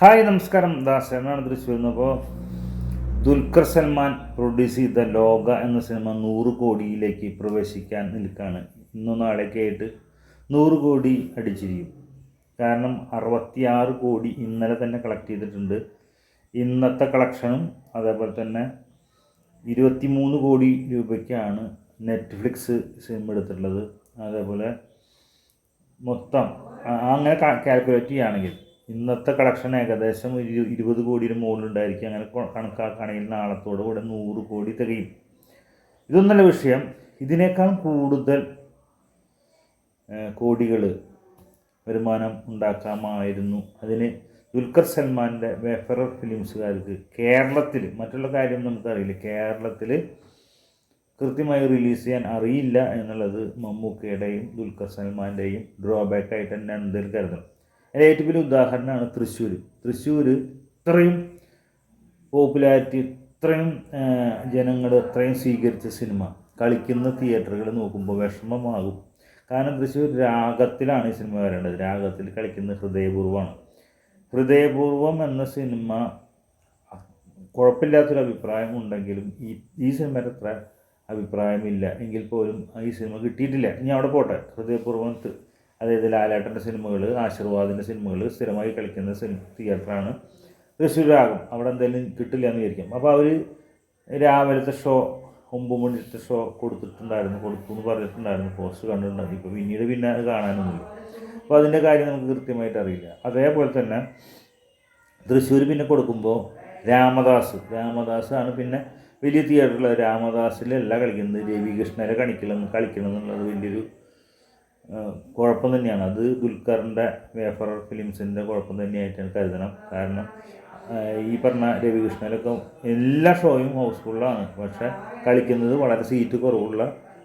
Hi നമസ്കാരം. ദാസനാണ് തൃശ്ശൂർ അപ്പോൾ Dulquer Salman produce ചെയ്ത ലോക എന്ന സിനിമ നൂറ് കോടിയിലേക്ക് പ്രവേശിക്കാൻ നിൽക്കുകയാണ് ഇന്നും നാളെയൊക്കെ ആയിട്ട് നൂറ് കോടി അടിച്ചിരിക്കും. കാരണം അറുപത്തിയാറ് കോടി ഇന്നലെ തന്നെ കളക്ട് ചെയ്തിട്ടുണ്ട്. ഇന്നത്തെ കളക്ഷനും അതേപോലെ തന്നെ ഇരുപത്തിമൂന്ന് കോടി രൂപയ്ക്കാണ് നെറ്റ്ഫ്ലിക്സ് സിനിമ എടുത്തിട്ടുള്ളത്. അതേപോലെ മൊത്തം അങ്ങനെ കാൽക്കുലേറ്റ് ചെയ്യുകയാണെങ്കിൽ ഇന്നത്തെ കളക്ഷൻ ഏകദേശം ഒരു ഇരുപത് കോടിയുടെ മുകളിലുണ്ടായിരിക്കും. അങ്ങനെ കണക്കാക്കുകയാണെങ്കിൽ നാളത്തോടു കൂടെ നൂറ് കോടി തികയും. ഇതൊന്നല്ല വിഷയം. ഇതിനേക്കാൾ കൂടുതൽ കോടികൾ വരുമാനം ഉണ്ടാക്കാമായിരുന്നു. അതിന് ദുൽഖർ സൽമാന്റെ വെഫറർ ഫിലിംസുകാർക്ക് കേരളത്തിൽ മറ്റുള്ള കാര്യം നമുക്കറിയില്ല. കേരളത്തിൽ കൃത്യമായി റിലീസ് ചെയ്യാൻ അറിയില്ല എന്നുള്ളത് മമ്മൂക്കയുടെയും ദുൽഖർ സൽമാന്റെയും ഡ്രോബാക്ക് ആയിട്ട് തന്നെ എന്തെങ്കിലും കരുതണം അതിന്റെ ഏറ്റവും വലിയ ഉദാഹരണമാണ് തൃശ്ശൂർ തൃശ്ശൂർ ഇത്രയും പോപ്പുലാരിറ്റി ഇത്രയും ജനങ്ങൾ ഇത്രയും സ്വീകരിച്ച സിനിമ കളിക്കുന്ന തിയേറ്ററുകൾ നോക്കുമ്പോൾ വിഷമമാകും. കാരണം തൃശ്ശൂർ രാഗത്തിലാണ് ഈ സിനിമ വരേണ്ടത്. രാഗത്തിൽ കളിക്കുന്ന ഹൃദയപൂർവമാണ്. ഹൃദയപൂർവം എന്ന സിനിമ കുഴപ്പമില്ലാത്തൊരു അഭിപ്രായം ഉണ്ടെങ്കിലും ഈ ഈ സിനിമയുടെ അത്ര അഭിപ്രായമില്ല. എങ്കിൽ പോലും ഈ സിനിമ കിട്ടിയിട്ടില്ല. ഇനി അവിടെ പോട്ടെ. ഹൃദയപൂർവം അതായത് ലാലേട്ടന്റെ സിനിമകൾ ആശീർവാദിന്റെ സിനിമകൾ സ്ഥിരമായി കളിക്കുന്ന സിനിമ തിയേറ്ററാണ്. തൃശ്ശൂരാകും. അവിടെ എന്തെങ്കിലും കിട്ടില്ല എന്ന് വിചാരിക്കും. അപ്പോൾ അവർ രാവിലത്തെ ഷോ ഒമ്പത് മണിത്തെ ഷോ കൊടുത്തിട്ടുണ്ടായിരുന്നു. കൊടുത്തു എന്ന് പറഞ്ഞിട്ടുണ്ടായിരുന്നു. പോസ്റ്റ് കണ്ടിട്ടുണ്ടായിരുന്നു. ഇപ്പോൾ പിന്നീട് പിന്നെ അത് കാണാനൊന്നുമില്ല. അപ്പോൾ അതിന്റെ കാര്യം നമുക്ക് കൃത്യമായിട്ട് അറിയില്ല. അതേപോലെ തന്നെ തൃശ്ശൂർ പിന്നെ കൊടുക്കുമ്പോൾ രാമദാസ്. രാമദാസാണ് പിന്നെ വലിയ തിയേറ്ററിൽ രാമദാസിലല്ല കളിക്കുന്നത്. രവികൃഷ്ണരെ കളിക്കണം കളിക്കണം എന്നുള്ളത് വലിയൊരു കുഴപ്പം തന്നെയാണ്. അത് ദുൽഖറിന്റെ വേഫർ ഫിലിംസിന്റെ കുഴപ്പം തന്നെയായിട്ടാണ് കരുതണം. കാരണം ഈ പറഞ്ഞ രവികൃഷ്ണനൊക്കെ എല്ലാ ഷോയും ഹൗസ്ഫുള്ളാണ്. പക്ഷെ കളിക്കുന്നത് വളരെ സീറ്റ് കുറവുള്ള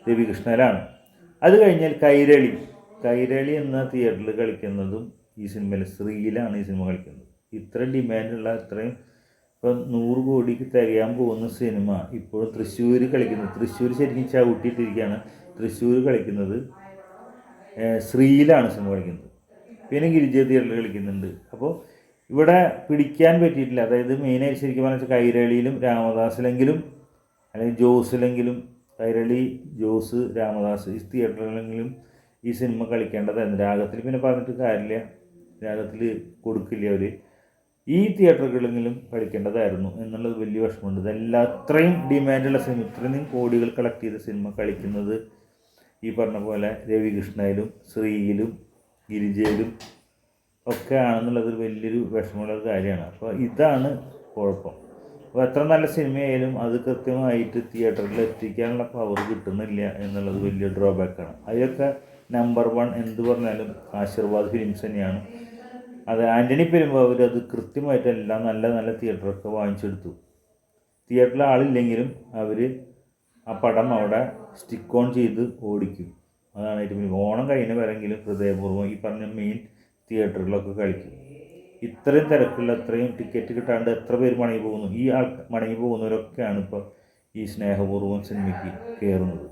രവികൃഷ്ണനാണ്. അത് കഴിഞ്ഞാൽ കൈരളി. കൈരളി എന്ന തിയേറ്ററിൽ കളിക്കുന്നതും ഈ സിനിമയിൽ സ്ത്രീയിലാണ് ഈ സിനിമ കളിക്കുന്നത്. ഇത്ര ഡിമാൻഡുള്ള ഇത്രയും ഇപ്പം നൂറ് കോടിക്ക് തികയാൻ പോകുന്ന സിനിമ ഇപ്പോൾ തൃശ്ശൂർ കളിക്കുന്നത് തൃശ്ശൂർ ശരിക്കും ചവിട്ടിയിട്ടിരിക്കുകയാണ്. തൃശ്ശൂർ കളിക്കുന്നത് ശ്രീയിലാണ് സിനിമ കളിക്കുന്നത് പിന്നെ ഗിരിജ തിയേറ്ററിൽ കളിക്കുന്നുണ്ട്. അപ്പോൾ ഇവിടെ പിടിക്കാൻ പറ്റിയിട്ടില്ല. അതായത് മെയിനായിട്ട് ശരിക്കും പറഞ്ഞാൽ കൈരളിയിലും രാമദാസിലെങ്കിലും അല്ലെങ്കിൽ ജോസിലെങ്കിലും കൈരളി ജോസ് രാമദാസ് ഈ തിയേറ്ററിലെങ്കിലും ഈ സിനിമ കളിക്കേണ്ടതായിരുന്നു. രാഗത്തിൽ പിന്നെ പറഞ്ഞിട്ട് കാര്യമില്ല. രാഗത്തിൽ കൊടുക്കില്ല അവർ ഈ തിയേറ്ററുകളിലെങ്കിലും കളിക്കേണ്ടതായിരുന്നു എന്നുള്ളത് വലിയ വിഷമമുണ്ട്. ഇതെല്ലാം അത്രയും ഡിമാൻഡുള്ള സിനിമ ഇത്രയും കോടികൾ കളക്ട് ചെയ്ത സിനിമ കളിക്കുന്നത് ഈ പറഞ്ഞ പോലെ രവികൃഷ്ണയിലും ശ്രീയിലും ഗിരിജയിലും ഒക്കെ ആണെന്നുള്ളത് വലിയൊരു വിഷമമുള്ള കാര്യമാണ്. അപ്പോൾ ഇതാണ് കുഴപ്പം. അപ്പോൾ എത്ര നല്ല സിനിമയായാലും അത് കൃത്യമായിട്ട് തിയേറ്ററിൽ എത്തിക്കാനുള്ള പവർ കിട്ടുന്നില്ല എന്നുള്ളത് വലിയ ഡ്രോബാക്കാണ് അതിലൊക്കെ നമ്പർ വൺ എന്ത് പറഞ്ഞാലും ആശീർവാദ് ഫിലിംസ് തന്നെയാണ്. അത് ആന്റണി പെരുമ്പാവൂർ അത് കൃത്യമായിട്ട് എല്ലാം നല്ല നല്ല തിയേറ്ററൊക്കെ വാങ്ങിച്ചെടുത്തു. തിയേറ്ററിൽ ആളില്ലെങ്കിലും അവർ ആ പടം അവിടെ സ്റ്റിക്ക് ഓൺ ചെയ്ത് ഓടിക്കും. അതാണ് ഏറ്റവും ഓണം കഴിഞ്ഞ വരെങ്കിലും ഹൃദയപൂർവം ഈ പറഞ്ഞ മെയിൻ തിയേറ്ററുകളൊക്കെ കളിക്കും. ഇത്രയും തിരക്കുള്ള അത്രയും ടിക്കറ്റ് കിട്ടാണ്ട് എത്ര പേര് മടങ്ങി പോകുന്നു? ഈ ആൾ മടങ്ങി പോകുന്നവരൊക്കെയാണ് ഇപ്പോൾ ഈ സ്നേഹപൂർവം സിനിമയ്ക്ക് കയറുന്നത്